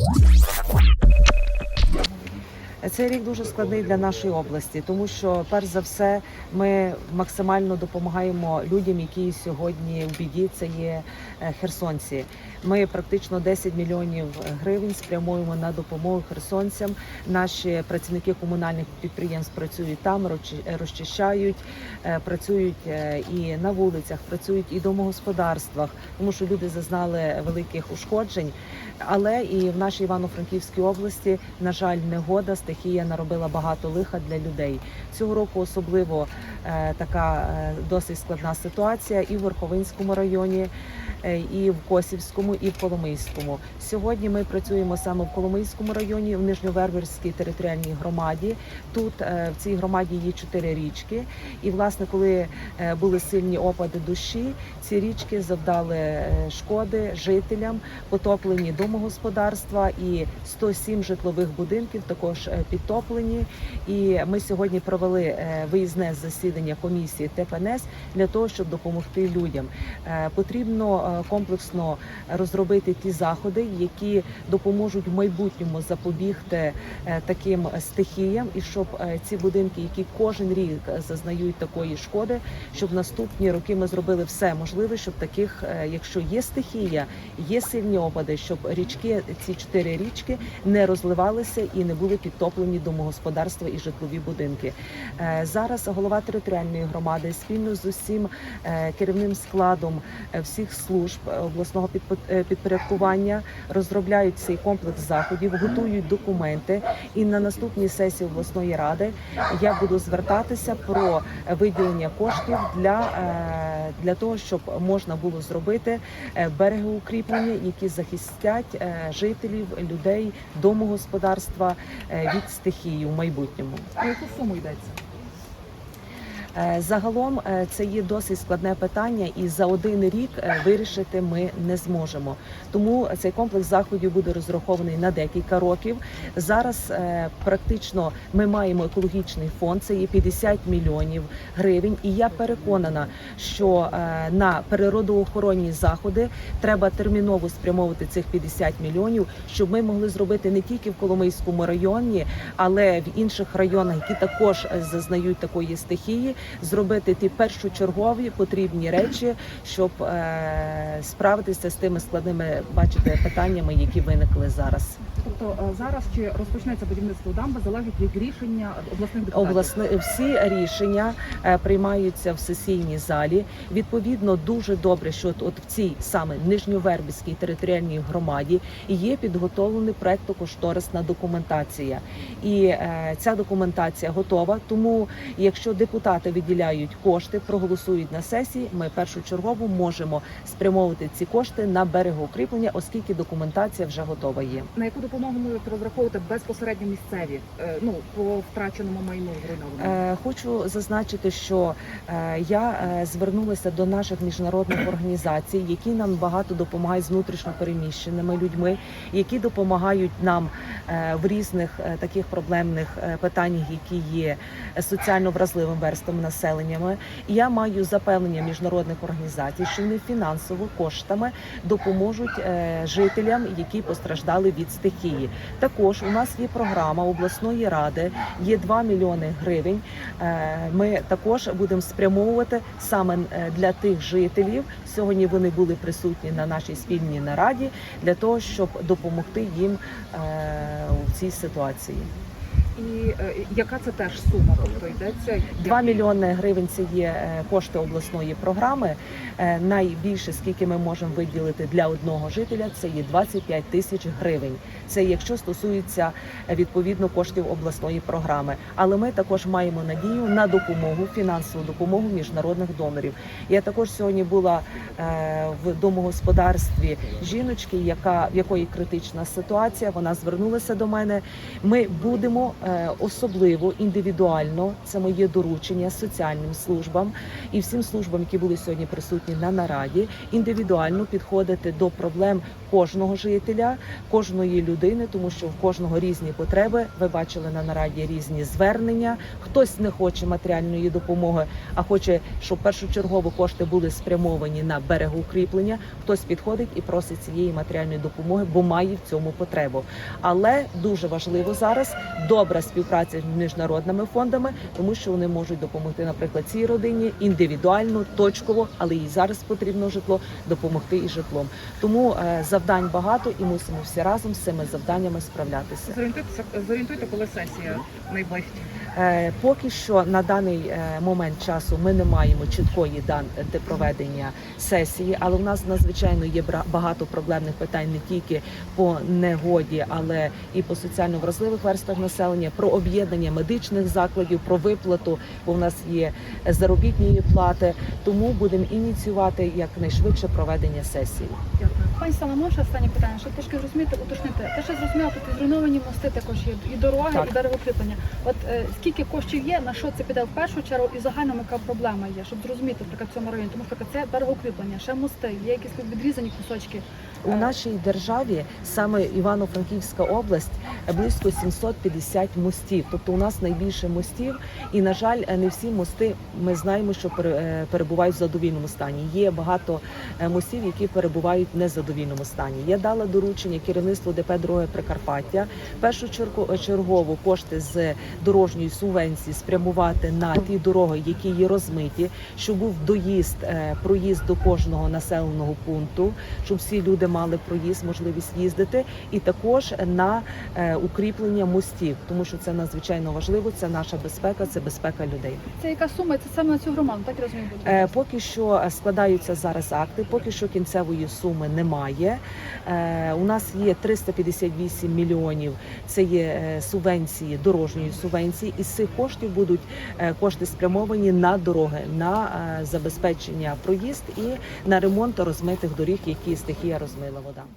Peace. Цей рік дуже складний для нашої області, тому що перш за все ми максимально допомагаємо людям, які сьогодні в біді. Це є е, херсонці. Ми практично 10 мільйонів гривень спрямуємо на допомогу херсонцям. Наші працівники комунальних підприємств працюють там, розчи- розчищають, е, працюють е, і на вулицях, працюють і в домогосподарствах, тому що люди зазнали великих ушкоджень. Але і в нашій Івано-Франківській області, на жаль, негода, стихія наробила багато лиха для людей. Цього року особливо е, така е, досить складна ситуація і в Верховинському районі, і в Косівському, і в Коломийському. Сьогодні ми працюємо саме в Коломийському районі, в Нижньоверберській територіальній громаді. Тут е, в цій громаді є чотири річки. І власне, коли е, були сильні опади дощі, ці річки завдали е, шкоди жителям, потоплені домогосподарства і 107 житлових будинків також е, підтоплені. І ми сьогодні провели е, виїзне засідання комісії ТПНС для того, щоб допомогти людям. Е, Потрібно е, комплексно розробити ті заходи, які допоможуть в майбутньому запобігти е, таким стихіям, і щоб е, ці будинки, які кожен рік зазнають такої шкоди, щоб наступні роки ми зробили все можливе, щоб таких, е, якщо є стихія, є сильні опади, щоб річки, ці чотири річки не розливалися і не були підтоплені домогосподарства і житлові будинки. Е, Зараз голова територіальної громади спільно з усім е, керівним складом е, всіх служб е, обласного е, підпорядкування розробляють цей комплекс заходів, готують документи. І на наступній сесії обласної ради я буду звертатися про виділення коштів для, е, для того, щоб можна було зробити берегоукріплення, які захистять жителів, людей, домогосподарства від стихії в майбутньому. Про яку суму йдеться? Е, Загалом е, це є досить складне питання, і за один рік е, вирішити ми не зможемо. Тому цей комплекс заходів буде розрахований на декілька років. Зараз практично ми маємо екологічний фонд, це є 50 мільйонів гривень. І я переконана, що на природоохоронні заходи треба терміново спрямовувати цих 50 мільйонів, щоб ми могли зробити не тільки в Коломийському районі, але в інших районах, які також зазнають такої стихії, зробити ті першочергові потрібні речі, щоб е, справитися з тими складними, бачите, питаннями, які виникли зараз. Тобто е, зараз чи розпочнеться будівництво дамби залежить від рішення обласних депутатів? Обласне всі рішення е, приймаються в сесійній залі. Відповідно, дуже добре, що от, от в цій саме Нижньовербівській територіальній громаді є підготовлена проектно-кошторисна документація, і е, ця документація готова. Тому, якщо депутати виділяють кошти, проголосують на сесії, ми першочергово можемо спрямовувати ці кошти на берегоукріплення, оскільки документація вже готова є. На яку допомогу можуть розраховувати безпосередньо місцеві е, ну по втраченому майну зруйнованому? Е, Хочу зазначити, що е, я звернулася до наших міжнародних організацій, які нам багато допомагають з внутрішньо переміщеними людьми, які допомагають нам в різних таких проблемних питаннях, які є соціально вразливим населеннями. І я маю запевнення міжнародних організацій, що вони фінансово коштами допоможуть е, жителям, які постраждали від стихії. Також у нас є програма обласної ради, є 2 мільйони гривень. Е, Ми також будемо спрямовувати саме е, для тих жителів. Сьогодні вони були присутні на нашій спільній нараді для того, щоб допомогти їм у цій ситуації. І е, яка це теж сума? Тобто йдеться 2 мільйони гривень це є е, кошти обласної програми. Е, Найбільше, скільки ми можемо виділити для одного жителя, це є 25 тисяч гривень. Це якщо стосується відповідно коштів обласної програми. Але ми також маємо надію на допомогу, фінансову допомогу міжнародних донорів. Я також сьогодні була в домогосподарстві жіночки, яка в якої критична ситуація. Вона звернулася до мене. Ми будемо особливо індивідуально. Це моє доручення соціальним службам і всім службам, які були сьогодні присутні на нараді, індивідуально підходити до проблем кожного жителя, кожної людини, тому що в кожного різні потреби. Ви бачили на нараді різні звернення. Хтось не хоче матеріальної допомоги, а хоче, щоб першочергово кошти були спрямовані на берегоукріплення. Хтось підходить і просить цієї матеріальної допомоги, бо має в цьому потребу. Але дуже важливо зараз добра співпраця з міжнародними фондами, тому що вони можуть допомогти, наприклад, цій родині індивідуально, точково, але їй зараз потрібно житло допомогти і житлом. Тому е, завдань багато, і мусимо всі разом з цими завданнями справлятися. Зорієнтуйте, зорієнтуйте, коли сесія найближча. Е, Поки що на даний е, момент часу ми не маємо чіткої дати проведення сесії, але в нас надзвичайно є багато проблемних питань не тільки по негоді, але і по соціально вразливих верствах населення, про об'єднання медичних закладів, про виплату, бо в нас є заробітні плати. Тому будемо ініціювати якнайшвидше проведення сесії. Дякую. Пані Саме, може останнє питання, щоб трошки зрозуміти, уточнити. Те, що зрозуміло, тут зруйновані мости також є, і дороги, Так. і берегокріплення. От е, скільки коштів є, на що це піде в першу чергу, і загально яка проблема є, щоб зрозуміти, наприклад, в цьому районі. Тому що це берегокріплення, ще мости, є якісь відрізані кусочки. У нашій державі саме Івано-Франківська область е, близько 750 мостів. Тобто у нас найбільше мостів, і на жаль, е, не всі мости ми знаємо, що е, перебувають в задовільному стані. Є багато е, мостів, які перебувають в незадовільному стані. Я дала доручення керівництву ДП «Дороги Прикарпаття першу чергу- чергово кошти з дорожньої субвенції спрямувати на ті дороги, які є розмиті, щоб був доїзд, е, проїзд до кожного населеного пункту, щоб всі люди мали проїзд, можливість їздити, і також на е, укріплення мостів, тому що це надзвичайно важливо. Це наша безпека, це безпека людей. Це яка сума? Це саме на цю громаду, так я розумію, буде. Е, Поки що е, складаються зараз акти, поки що кінцевої суми немає. У нас є 358 мільйонів. Це є субвенції, дорожньої субвенції. Із цих коштів будуть кошти спрямовані на дороги, на забезпечення проїзд і на ремонт розмитих доріг, які стихія Level down.